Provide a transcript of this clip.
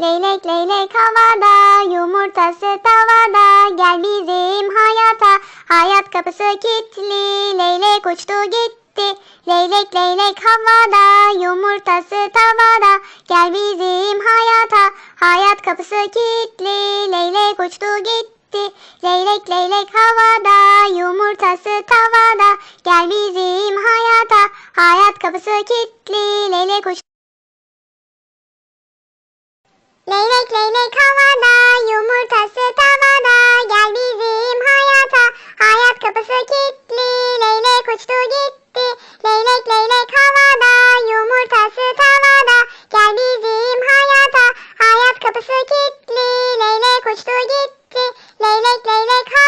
Leylek leylek havada, yumurtası tavada. Gel bizim hayata, hayat kapısı kilitli. Leylek uçtu gitti. Leylek leylek havada, yumurtası tavada. Gel bizim hayata, hayat kapısı kilitli. Leylek uçtu gitti. Leylek leylek havada, yumurtası tavada. Gel bizim hayata, hayat kapısı kilitli. Leylek uçtu. Leylek leylek havada, yumurtası tavada, gel bizim hayata. Hayat kapısı kilitli, leylek uçtu gitti. Leylek leylek havada, yumurtası tavada, gel bizim hayata. Hayat kapısı kilitli, leylek uçtu gitti. Leylek leylek havada.